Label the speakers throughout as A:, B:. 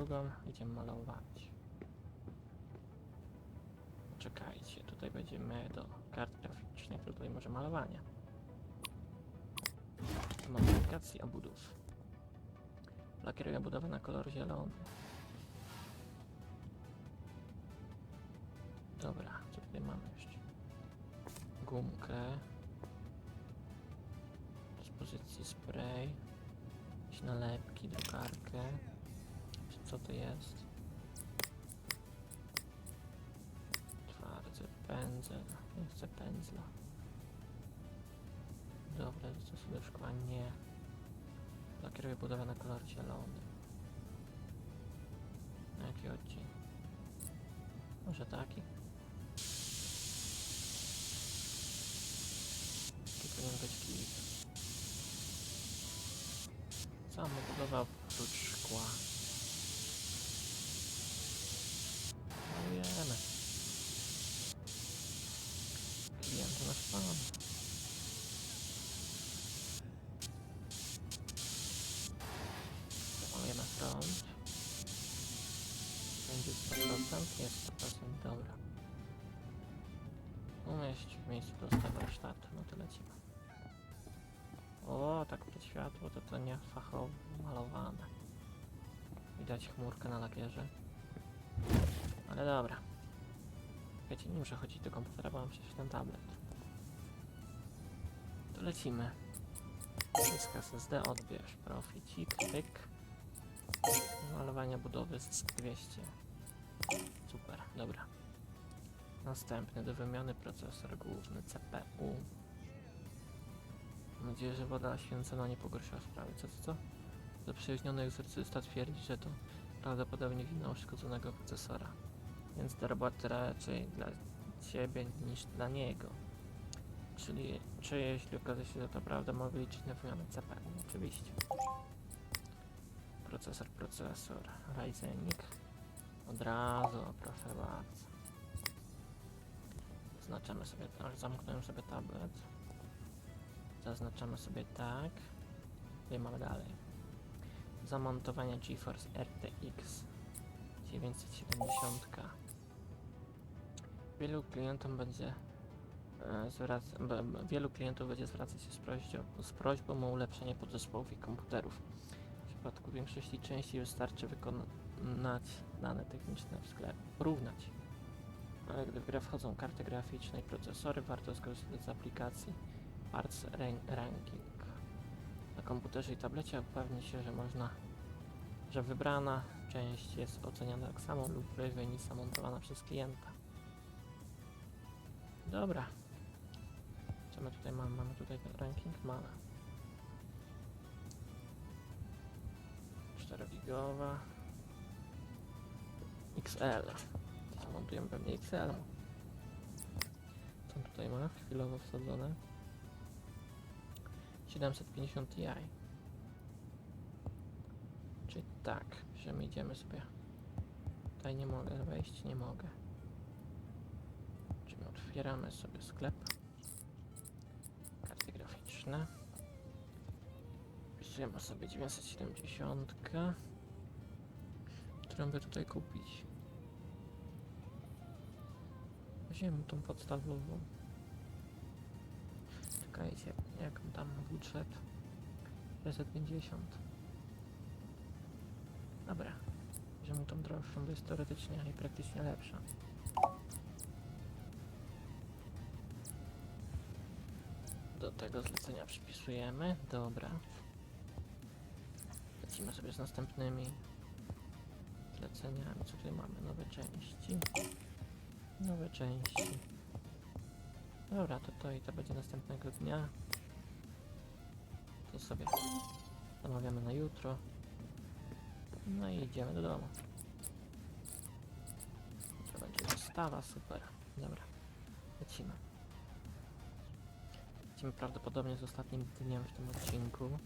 A: drugą, idziemy malować. Czekajcie, tutaj będziemy do kart graficznych, tutaj może malowanie. Modyfikacji obudów. Lakieruję budowę na kolor zielony. Dobra, co tutaj mamy jeszcze? Gumkę. Dyspozycji spray. Jakieś nalepki, drukarkę. Co to jest? Twardy pędzel. Nie chcę pędzla. Dobra, co sobie szkła? Nie. Lakieruję budowę na kolor zielony. Na jaki odcień? Może taki? Taki powinien być kit. Co on budował oprócz szkła? Jest 100%, dobra. Umieść w miejscu dostaw warsztatu, no to lecimy. O, tak to światło, to to nie fachowo malowane. Widać chmurkę na lakierze. Ale dobra. Wiecie, nie muszę chodzić do komputera, bo mam przecież ten tablet. To lecimy. Dysk SSD odbierz, proficik, pyk. Malowania budowy z 200. Super, dobra. Następny do wymiany procesor główny CPU. Mam nadzieję, że woda święcona nie pogorszyła sprawy. Co, co, co? Zaprzyjaźniony egzorcysta twierdzi, że to prawdopodobnie wina uszkodzonego procesora. Więc do roboty raczej dla ciebie niż dla niego. Czyli, czy jeśli okaże się, że to prawda, mogę liczyć na wymianę CPU? Oczywiście. Procesor, procesor. Ryzenik. Od razu, proszę bardzo. Zaznaczamy sobie, aż zamknąłem sobie tablet. Zaznaczamy sobie tak. I mamy dalej. Zamontowanie GeForce RTX 970. Wielu klientom będzie e, zwrac- wielu klientów będzie zwracać się z prośbą, z prośbą o ulepszenie podzespołów i komputerów. W przypadku większości części wystarczy wykonać dane techniczne w sklepie. Porównać. Ale gdy w grę wchodzą karty graficzne i procesory, warto skorzystać z aplikacji Parts Ran- Ranking. Na komputerze i tablecie upewni się, że można, że wybrana część jest oceniana tak samo lub wyżej niż zamontowana przez klienta. Dobra. Co my tutaj mamy? Mamy tutaj ranking? Mamy. 4 gigowa. XL. Zamontujemy pewnie XL. Co tutaj ma? Chwilowo wsadzone. 750 Ti. Czyli tak, że my idziemy sobie. Tutaj nie mogę wejść, nie mogę. Czyli otwieramy sobie sklep. Karty graficzne. Wpisujemy sobie 970, którą by tutaj kupić. Weźmiemy tą podstawową. Czekajcie, jak tam budżet? 650. Dobra. Bierzemy tą droższą, bo jest teoretycznie i praktycznie lepsza. Do tego zlecenia przypisujemy. Dobra. Lecimy sobie z następnymi zleceniami. Co tutaj mamy? Nowe części. Nowe części. Dobra, to to i to będzie następnego dnia. To sobie zamawiamy na jutro. No i idziemy do domu. To będzie dostawa, super. Dobra, lecimy. Lecimy prawdopodobnie z ostatnim dniem w tym odcinku.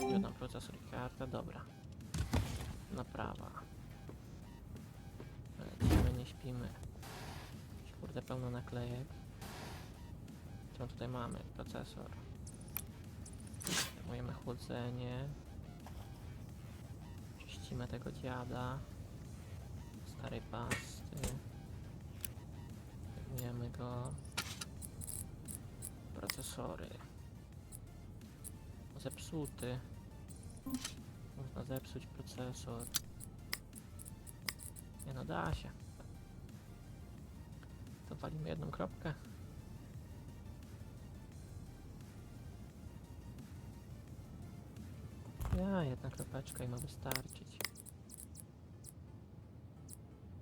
A: Jeden procesor i karta, dobra. Naprawa. Śpimy. Kurde, pełno naklejek. Co tutaj mamy? Procesor. Zajmujemy chłodzenie. Czyścimy tego dziada. Starej pasty. Zajmujemy go. Procesory. Zepsuty. Można zepsuć procesor. Nie no, da się. Walimy jedną kropkę. Ja, jedna kropeczka i ma wystarczyć.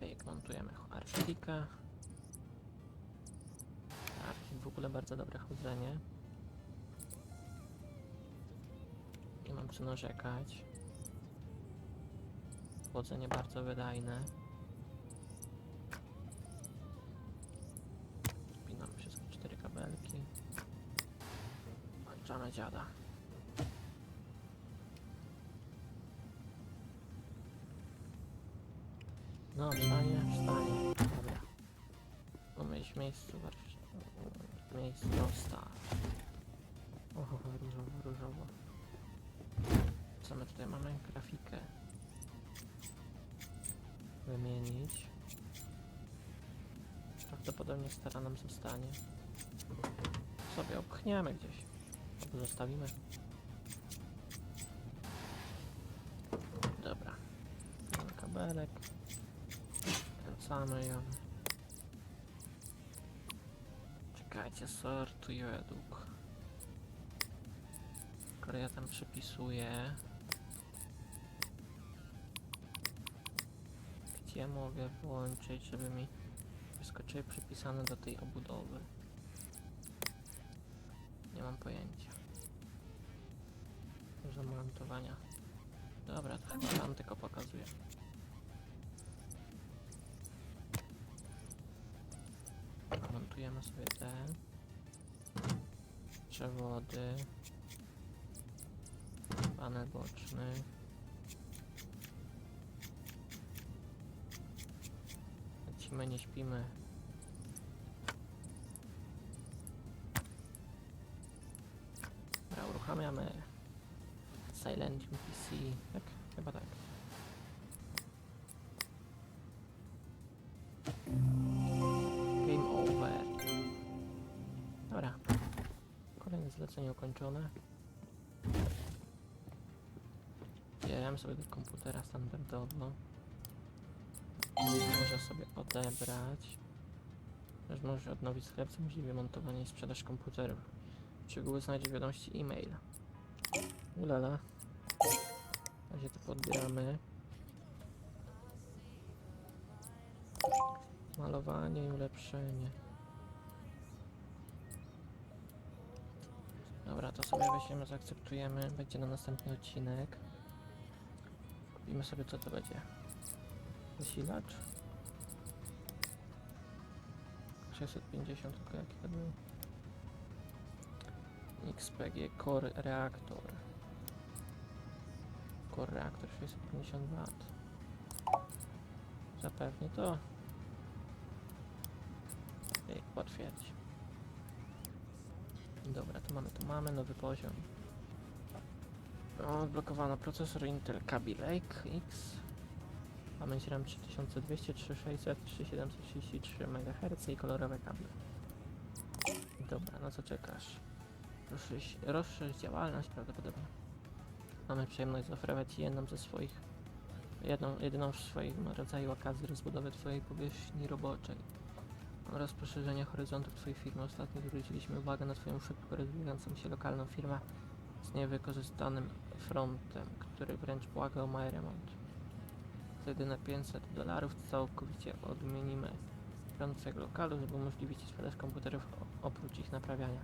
A: Pyk, montujemy archikę. Archik w ogóle bardzo dobre chodzenie. Nie mam co narzekać. Chłodzenie bardzo wydajne. Spinamy wszystkie kabelki. Włączamy dziada. No, wstanie, wstanie. Dobra. Umyć miejscu warsz- miejscu dostaw. Oho, różowo, różowo. Co my tutaj mamy? Grafikę. Wymienić. Prawdopodobnie stara nam zostanie. Sobie opchniemy gdzieś. Zostawimy. Dobra. Kabelek. Kręcamy ją. Czekajcie, sortuję według. Skoro ja tam przypisuję. Gdzie mogę włączyć, żeby mi wyskoczyły przypisane do tej obudowy? Nie mam pojęcia. Zamontowania. Dobra, to chyba tam tylko pokazuję. Montujemy sobie te przewody, panel boczny. Lecimy, nie śpimy. Uruchamiamy Silent PC. Tak, chyba tak. Game over. Dobra. Kolejne zlecenie ukończone. Bieram sobie do komputera standardowo. Może sobie odebrać. Też może odnowić sklep, co umożliwi montowanie i sprzedaż komputerów. Szczegóły znajdzie wiadomości e-mail. Ulala. Na razie to podbieramy. Malowanie i ulepszenie. Dobra, to sobie weźmiemy, zaakceptujemy. Będzie na następny odcinek. Kupimy sobie co to będzie. Zasilacz. 650, tylko jaki to był? XPG Core Reaktor. Core Reaktor 650 W. Zapewnie to. Ej, potwierdź. Dobra, to mamy, to mamy nowy poziom. No, Odblokowano procesor Intel Kaby Lake X. Pamięć RAM 3200, 3600, 3733 MHz i kolorowe kable. Dobra, no co czekasz? Rozszerz, rozszerz działalność prawdopodobnie. Mamy przyjemność zaoferować Ci jedną ze swoich, jedną, jedyną w swoim rodzaju okazji rozbudowy Twojej powierzchni roboczej oraz poszerzenia horyzontów Twojej firmy. Ostatnio zwróciliśmy uwagę na Twoją szybko rozwijającą się lokalną firmę z niewykorzystanym frontem, który wręcz błaga o mały remont. Za jedyne 500 dolarów całkowicie odmienimy Twojego lokalu, żeby umożliwić sprzedaż komputerów oprócz ich naprawiania.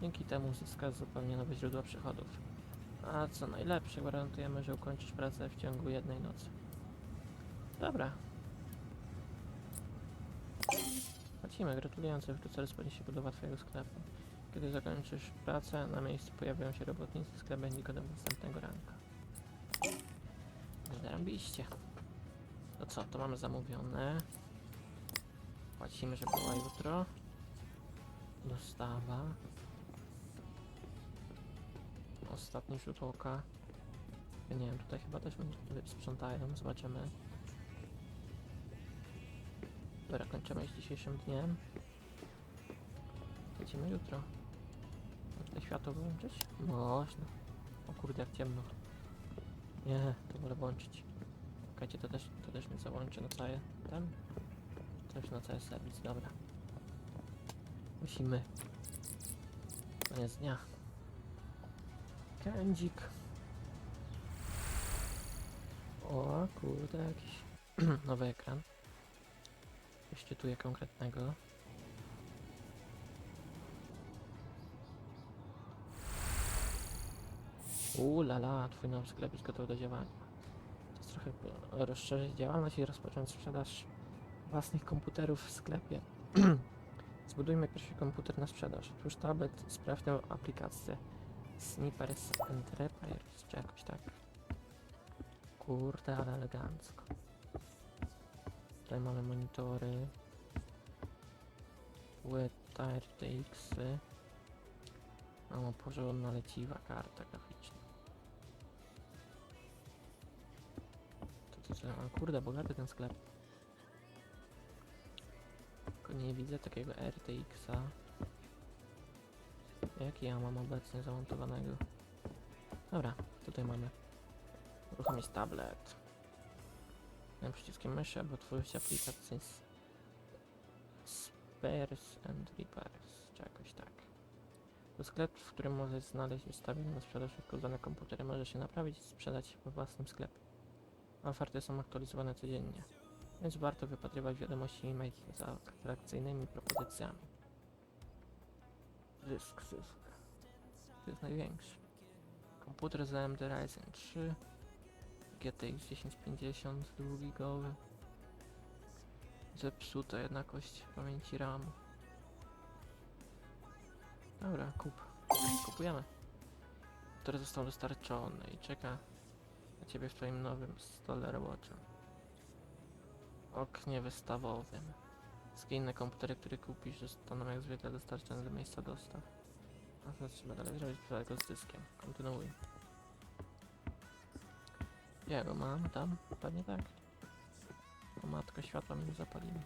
A: Dzięki temu uzyskasz zupełnie nowe źródła przychodów. A co najlepsze, gwarantujemy, że ukończysz pracę w ciągu jednej nocy. Dobra. Płacimy, gratulujące, wkrótce rozpocznie się budowa Twojego sklepu. Kiedy zakończysz pracę, na miejscu pojawią się robotnicy, sklep będzie gotowy następnego ranka. Zarobiście. To co, to mamy zamówione. Płacimy, że była jutro. Dostawa. Ostatni rzut oka. Ja nie wiem, tutaj chyba też sprzątają, zobaczymy. Dobra, kończymy z dzisiejszym dniem. Jedziemy jutro. Można światło wyłączyć? Można. O kurde, jak ciemno. Nie, to wolę włączyć. Czekajcie, to też, to też mnie załączy na cały ten. Też na cały serwis, dobra. Musimy. Koniec dnia. Kędzik. O kurde, jakiś nowy ekran. Coś czytuję konkretnego. Uuu la la, twój nowy sklep jest gotowy do działania. Jest trochę po- rozszerzyć działalność i rozpocząć sprzedaż własnych komputerów w sklepie. Zbudujmy pierwszy komputer na sprzedaż. Otwórz tablet, sprawdź tę aplikację. Snippers and Repairs, czy jakoś tak. Kurde, ale elegancko. Tutaj mamy monitory. Płyta RTX. -y. Mamy porządna leciwa karta graficzna. To, to, a kurde, bogaty ten sklep. Tylko nie widzę takiego RTX-a. Jaki ja mam obecnie zamontowanego? Dobra, tutaj mamy. Uruchomić tablet. Tym przyciskiem myszy, aby otworzyć aplikację Spares and Repairs, czy jakoś tak. To sklep, w którym możesz znaleźć ustawione na sprzedaż uszkodzone komputery. Może się naprawić i sprzedać we własnym sklepie. Oferty są aktualizowane codziennie, więc warto wypatrywać wiadomości e-mail z atrakcyjnymi propozycjami. Zysk, zysk. To jest największy. Komputer z AMD Ryzen 3 GTX 1050 dwugigowy Zepsuta jednakość pamięci RAM Dobra, kup. Kupujemy. Który został dostarczony i czeka na ciebie w twoim nowym stole roboczym. Oknie wystawowym. Wszystkie inne komputery, które kupisz, zostaną jak zwykle dostarczone do miejsca dostaw. A teraz trzeba dalej zrobić tylko z dyskiem. Kontynuuj. Ja go mam tam? Pewnie tak. O matko, światła mi nie zapalimy.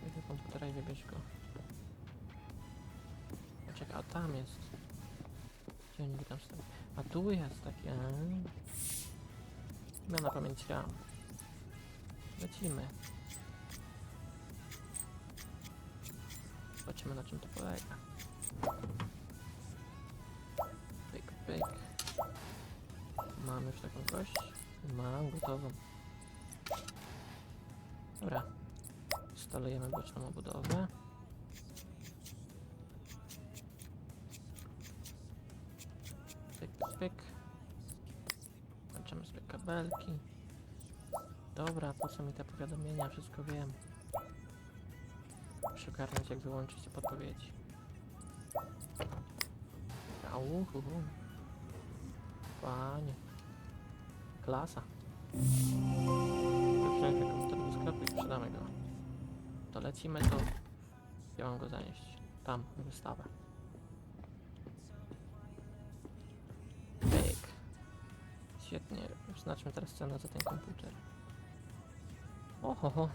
A: Wejdź do komputera i wybierz go. A Czekaj, a tam jest. Gdzie oni tam stawiają? A tu jest takie. Zmiana pamięci RAM. Lecimy. Zobaczymy na czym to polega. Pyk, pyk. Mam już taką kość. Mam gotową. Dobra. Instalujemy boczną obudowę. Pyk, pyk. Łączymy sobie kabelki. Dobra, po co mi te powiadomienia? Wszystko wiem. Muszę ogarnąć jak wyłączyć podpowiedzi. Au, hu, hu. Panie. Klasa. Wziąć komputer do sklepu i sprzedamy go. To lecimy, to ja mam go zanieść. Tam, wystawę. Pyk. Świetnie. Znaczmy teraz cenę za ten komputer. Oho.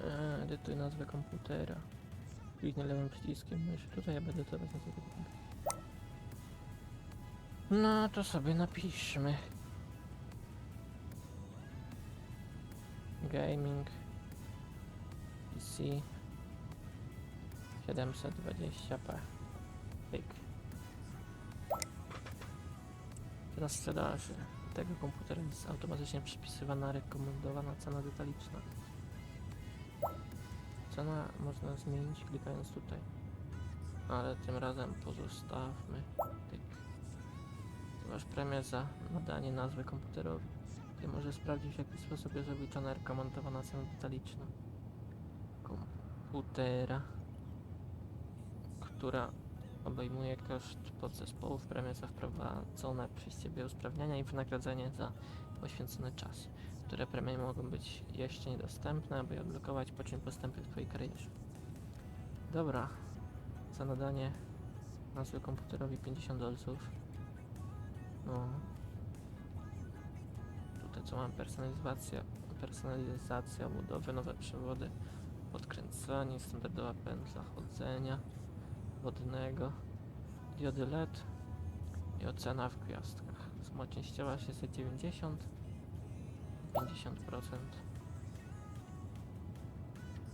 A: Eee, edytuj nazwę komputera. Kliknę lewym przyciskiem myszy. Tutaj ja będę teraz nazwę komputera. No to sobie napiszmy. Gaming PC 720p. Pyk. Teraz sprzedaży tego komputera jest automatycznie przypisywana rekomendowana cena detaliczna. Cena można zmienić klikając tutaj. Ale tym razem pozostawmy. Tyk. Masz premię za nadanie nazwy komputerowi. Ty możesz sprawdzić w jaki sposób jest obliczona rekomendowana cena detaliczna komputera, która obejmuje koszt podzespołów, premie za wprowadzone przez Ciebie usprawniania i wynagrodzenie za poświęcony czas, które premie mogą być jeszcze niedostępne, aby odblokować, po czym postępy w Twojej karierze. Dobra, za nadanie Nazwy komputerowi 50 dolców. No. Tutaj co mam? Personalizacja, personalizacja budowy, nowe przewody, podkręcanie, standardowa pętla chodzenia wodnego, diody LED i ocena w gwiazdkach. Wzmocnienie ciała 690, 50%.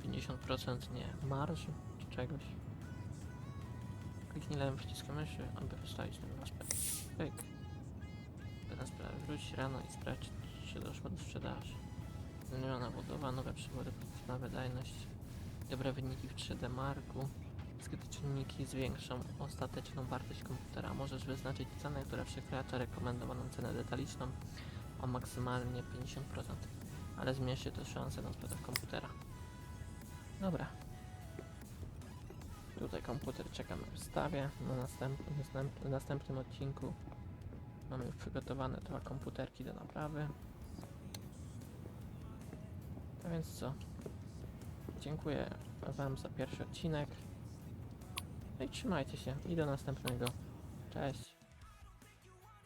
A: 50% nie marży czy czegoś. Kliknij lewym przyciskiem myszy, aby wystawić ten aspekt. Pyk. Teraz wróć rano i sprawdź, czy doszło do sprzedaży. Zmieniona budowa, nowe przewody, na wydajność, dobre wyniki w 3D Marku. Wszystkie czynniki zwiększą ostateczną wartość komputera. Możesz wyznaczyć cenę, która przekracza rekomendowaną cenę detaliczną o maksymalnie 50%, ale zmniejszy też szanse na sprzedaż komputera. Dobra. Tutaj komputer czeka na wystawie. Na następnym, następ, następnym odcinku mamy już przygotowane dwa komputerki do naprawy. A więc co? Dziękuję Wam za pierwszy odcinek. No i trzymajcie się i do następnego. Cześć.